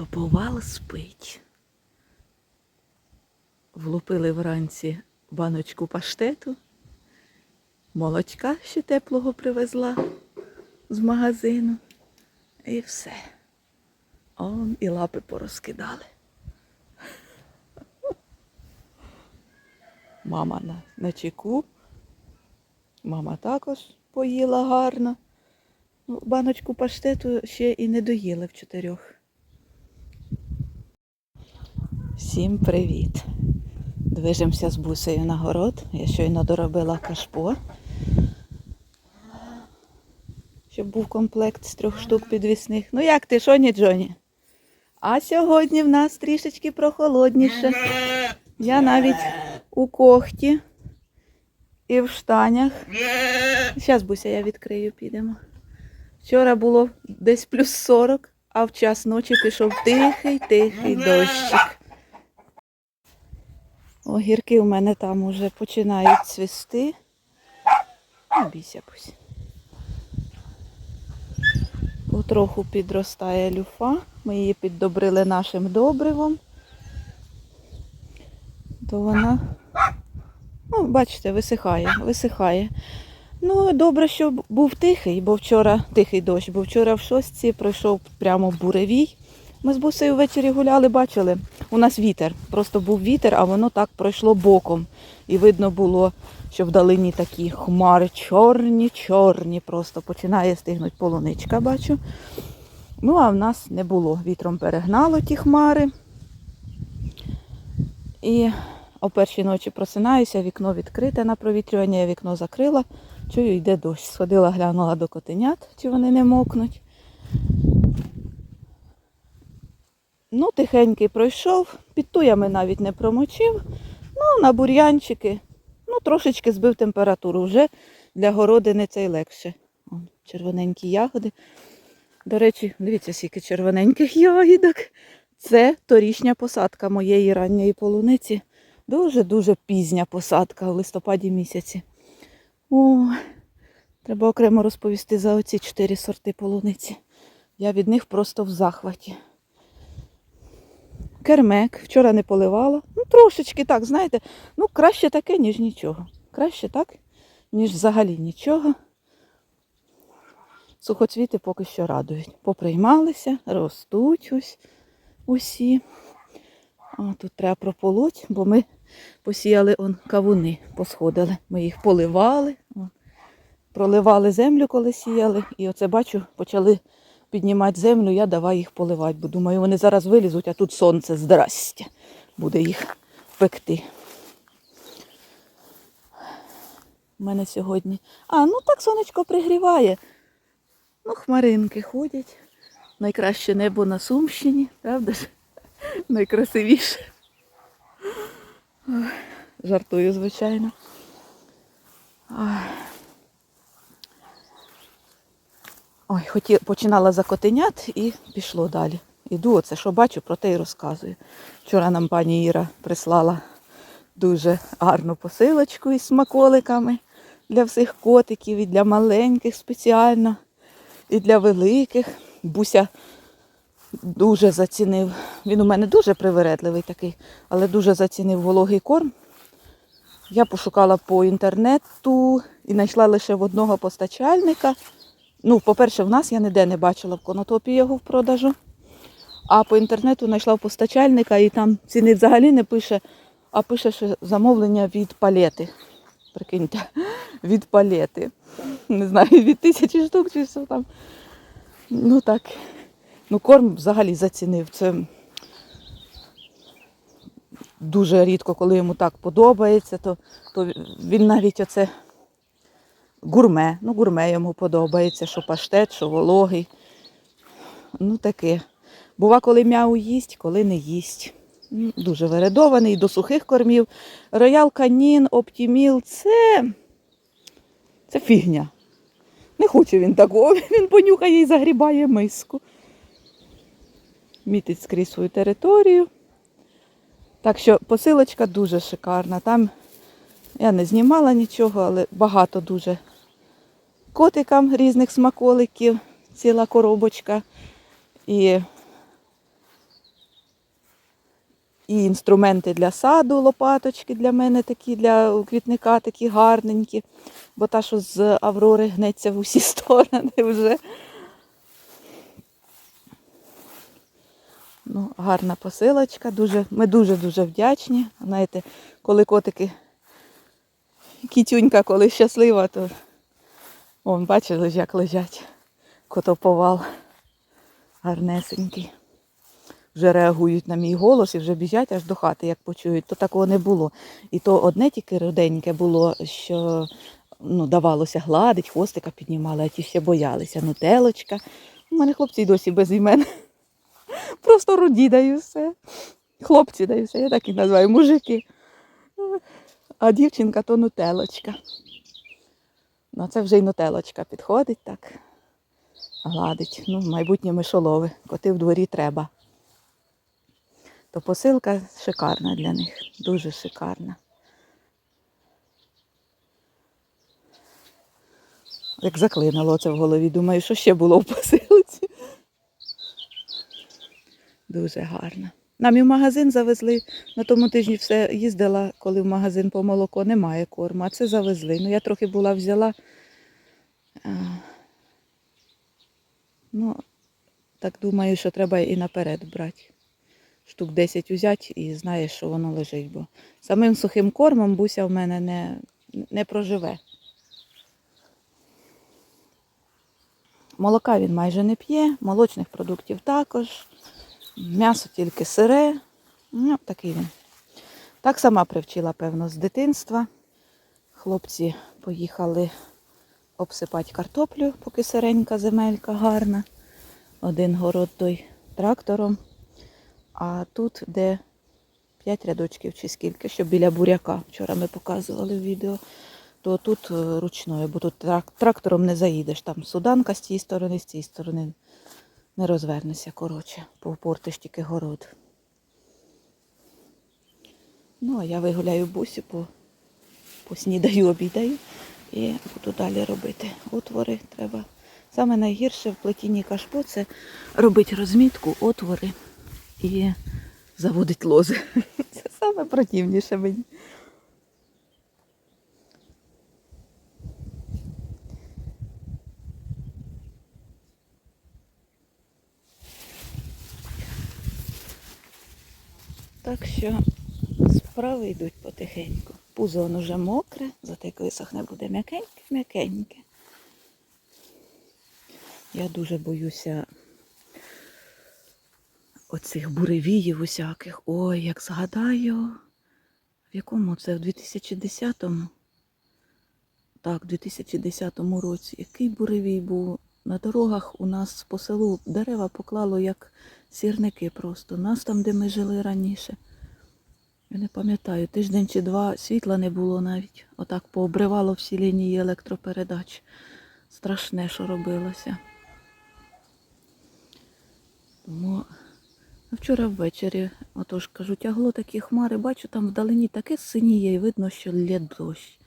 Топовал спить. Влупили вранці баночку паштету, молочка ще теплого привезла з магазину. І все. Он і лапи порозкидали. Мама на, на чеку. Мама також поїла гарно. Ну, баночку паштету ще і не доїли в чотирьох. Всім привіт! Движемося з бусею на город. Я щойно доробила кашпо. Щоб був комплект з трьох штук підвісних. Ну як ти, Шоні Джоні? А сьогодні в нас трішечки прохолодніше. Я навіть у когті і в штанях. Зараз, Буся, я відкрию, підемо. Вчора було десь плюс 40, а в час ночі пішов тихий-тихий дощик. Огірки у мене там уже починають цвісти. Не бійся, Бусь. Потроху підростає люфа. Ми її піддобрили нашим добривом. То вона, ну, бачите, висихає, висихає. Ну, добре, що був тихий, бо вчора тихий дощ, бо вчора в шостці пройшов прямо буревій. Ми з бусею ввечері гуляли, бачили. У нас вітер. Просто був вітер, а воно так пройшло боком. І видно було, що вдалині такі хмари чорні, чорні. Просто починає стигнути полуничка, бачу. Ну, а в нас не було. Вітром перегнало ті хмари. І о першій ночі просинаюся, вікно відкрите на провітрювання, я вікно закрила. Чую, йде дощ. Сходила, глянула до котенят, чи вони не мокнуть. Ну, тихенький пройшов, під туями навіть не промочив. Ну, на бур'янчики. Ну, трошечки збив температуру. Вже для городини це й легше. Вон, червоненькі ягоди. До речі, дивіться, скільки червоненьких ягідок. Це торішня посадка моєї ранньої полуниці. Дуже-дуже пізня посадка в листопаді місяці. О, треба окремо розповісти за оці чотири сорти полуниці. Я від них просто в захваті. Кермек, вчора не поливала. Ну, трошечки так, знаєте, ну краще таке, ніж нічого. Краще так, ніж взагалі нічого. Сухоцвіти поки що радують. Поприймалися, ростуть ось усі. А тут треба прополоть, бо ми посіяли он кавуни, посходили. Ми їх поливали, проливали землю, коли сіяли. І оце бачу, почали піднімати землю, я давай їх поливати. Бо думаю, вони зараз вилізуть, а тут сонце здрастя. Буде їх пекти. У мене сьогодні. А, ну так сонечко пригріває. Ну, хмаринки ходять. Найкраще небо на Сумщині, правда ж? Найкрасивіше. Жартую, звичайно. Ой. Хоті... починала за котенят і пішло далі. Іду, оце що бачу, про те й розказую. Вчора нам пані Іра прислала дуже гарну посилочку із смаколиками для всіх котиків, і для маленьких спеціально, і для великих. Буся дуже зацінив. Він у мене дуже привередливий такий, але дуже зацінив вологий корм. Я пошукала по інтернету і знайшла лише в одного постачальника. Ну, по-перше, в нас я ніде не бачила в конотопі його в продажу. А по інтернету знайшла в постачальника і там ціни взагалі не пише, а пише, що замовлення від палети. Прикиньте, від палети. Не знаю, від тисячі штук чи що там. Ну так. Ну, корм взагалі зацінив. Це дуже рідко, коли йому так подобається, то, то він навіть оце гурме. Ну, гурме йому подобається, що паштет, що вологий. Ну таке. Бува, коли м'яу їсть, коли не їсть. Дуже вередований до сухих кормів. Роял канін, оптіміл це, це фігня. Не хоче він такого, він понюхає і загрібає миску. Мітить скрізь свою територію. Так що посилочка дуже шикарна. Там я не знімала нічого, але багато дуже котикам різних смаколиків, ціла коробочка. І І інструменти для саду, лопаточки для мене такі, для квітника такі гарненькі. Бо та, що з Аврори гнеться в усі сторони вже. Ну, гарна посилочка. Дуже, ми дуже-дуже вдячні. Знаєте, коли котики, кітюнька, коли щаслива, то Вон, бачили, як лежать. Котоповал. Гарнесенький. Вже реагують на мій голос і вже біжать аж до хати, як почують. То такого не було. І то одне тільки руденьке було, що ну, давалося гладить, хвостика піднімали, а ті ще боялися. Ну, телочка. У мене хлопці й досі без імен. Просто руді даю все. Хлопці даю все, я так і називаю, мужики. А дівчинка то нутелочка. Ну, це вже й нутелочка підходить так. Гладить. Ну, майбутнє мишолови. Коти в дворі треба. То посилка шикарна для них. Дуже шикарна. Як заклинило це в голові. Думаю, що ще було в посилці. Дуже гарно. Нам і в магазин завезли. На тому тижні все їздила, коли в магазин по молоко немає корму, а це завезли. Ну, я трохи була взяла. Ну, так думаю, що треба і наперед брати. Штук 10 взяти і знаєш, що воно лежить, бо самим сухим кормом буся в мене не, не проживе. Молока він майже не п'є, молочних продуктів також. М'ясо тільки сире. Ну, такий він. Так сама привчила, певно, з дитинства. Хлопці поїхали обсипати картоплю, поки сиренька земелька гарна. Один город той трактором. А тут, де 5 рядочків чи скільки, що біля буряка, вчора ми показували в відео, то тут е, ручною, бо тут трактором не заїдеш. Там суданка з цієї сторони, з цієї сторони не розвернешся, коротше, повпортиш тільки город. Ну, а я вигуляю бусю, по, поснідаю, обідаю і буду далі робити. Отвори треба. Саме найгірше в плетінні кашпо це робити розмітку, отвори і заводить лози. Це саме противніше мені. Так що справи йдуть потихеньку. Пузо воно вже мокре, зате як висохне буде м'якеньке-м'якеньке. Я дуже боюся оцих буревіїв усяких. Ой, як згадаю, в якому це, в 2010-му? Так, в 2010 році. Який буревій був? На дорогах у нас по селу дерева поклало як сірники просто. Нас там, де ми жили раніше. Я не пам'ятаю, тиждень чи два світла не було навіть. Отак пообривало всі лінії електропередач. Страшне, що робилося. Тому вчора ввечері, отож кажу, тягло такі хмари, бачу, там вдалині таке синіє і видно, що лє дощ.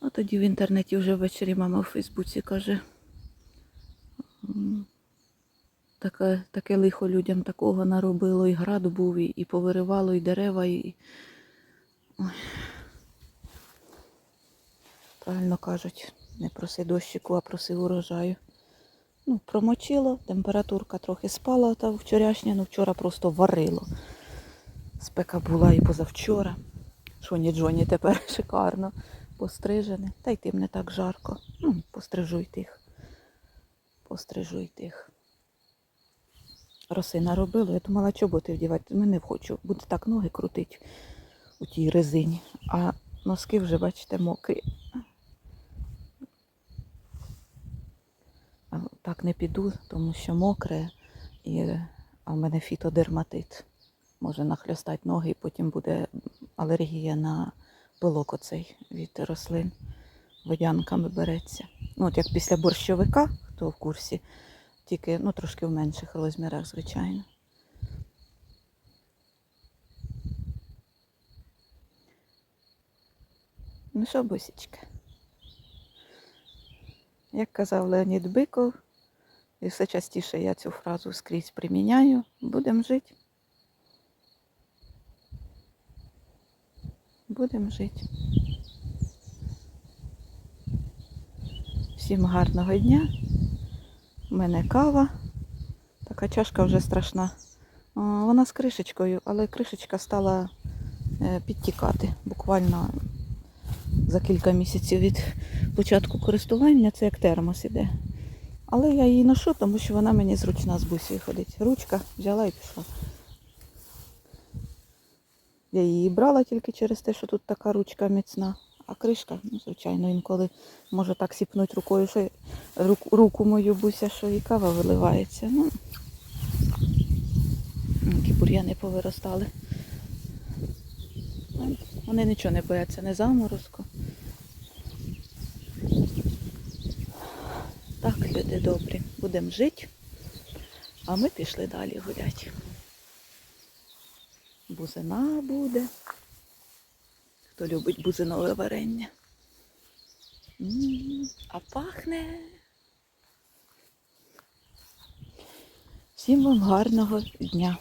А тоді в інтернеті вже ввечері мама в Фейсбуці каже, «М, таке, таке лихо людям такого наробило, і град був, і, і повиривало, і дерева, і. Ой. Правильно кажуть, не проси дощику, а проси урожаю. Ну, промочило, температурка трохи спала та вчорашня, ну вчора просто варило. Спека була і позавчора. Шоні Джоні тепер шикарно пострижений. Та й тим не так жарко. Ну, пострижу й тих. Пострижу й тих. Роси наробило. Я думала, чоботи вдівати. Ми не хочу. Буде так ноги крутить у тій резині. А носки вже, бачите, мокрі. Так не піду, тому що мокре, і, а в мене фітодерматит. Може нахльостати ноги, і потім буде алергія на пилок оцей від рослин. Водянками береться. Ну, от як після борщовика, хто в курсі, тільки ну, трошки в менших розмірах, звичайно. Ну що, бусічка? Як казав Леонід Биков, і все частіше я цю фразу скрізь приміняю, будемо жити. Будемо жити. Всім гарного дня. У мене кава. Така чашка вже страшна. Вона з кришечкою, але кришечка стала е, підтікати буквально за кілька місяців від початку користування. Це як термос іде. Але я її ношу, тому що вона мені зручна з бусею ходить. Ручка взяла і пішла. Я її брала тільки через те, що тут така ручка міцна. А кришка, ну, звичайно, інколи може так сіпнуть рукою, що руку, руку мою буся, що і кава виливається. Ну, які бур'яни повиростали. Ну, Вони нічого не бояться, не заморозку. Так, люди добрі, будемо жити, а ми пішли далі гуляти. Бузина буде. Хто любить бузинове варення. А пахне. Всім вам гарного дня.